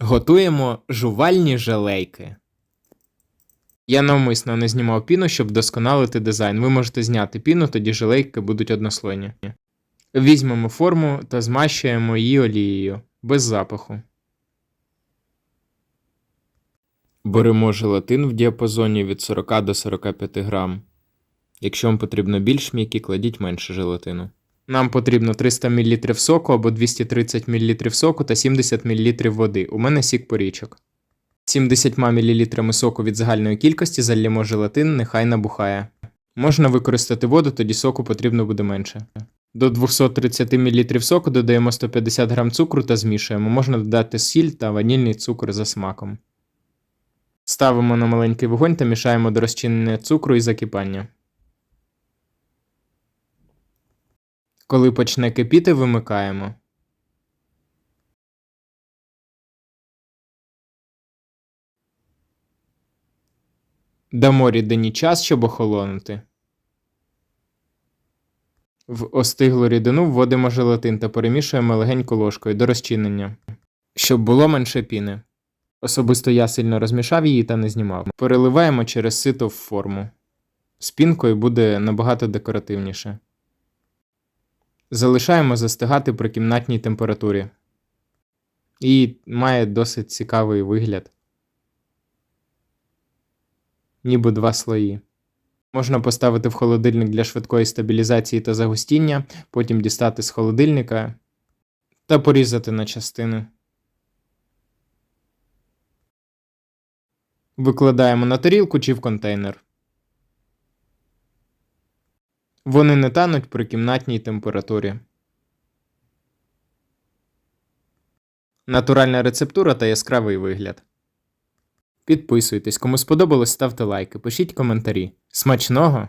Готуємо жувальні желейки. Я навмисно не знімав піну, щоб вдосконалити дизайн. Ви можете зняти піну, тоді желейки будуть однослойні. Візьмемо форму та змащуємо її олією без запаху. Беремо желатин в діапазоні від 40 до 45 грам. Якщо вам потрібно більш м'які, кладіть менше желатину. Нам потрібно 300 мл соку або 230 мл соку та 70 мл води. У мене сік порічок. 70 мл соку від загальної кількості залємо желатин, нехай набухає. Можна використати воду, тоді соку потрібно буде менше. До 230 мл соку додаємо 150 г цукру та змішуємо. Можна додати сіль та ванільний цукор за смаком. Ставимо на маленький вогонь та мішаємо до розчинення цукру і закипання. Коли почне кипіти, вимикаємо. Дамо рідині час, щоб охолонути. В остиглу рідину вводимо желатин та перемішуємо легенько ложкою до розчинення, щоб було менше піни. Особисто я сильно розмішав її та не знімав. Переливаємо через сито в форму. З пінкою буде набагато декоративніше. Залишаємо застигати при кімнатній температурі. І має досить цікавий вигляд. Ніби два слої. Можна поставити в холодильник для швидкої стабілізації та загустіння, потім дістати з холодильника та порізати на частини. Викладаємо на тарілку чи в контейнер. Вони не тануть при кімнатній температурі. Натуральна рецептура та яскравий вигляд. Підписуйтесь, кому сподобалось, ставте лайки, пишіть коментарі. Смачного!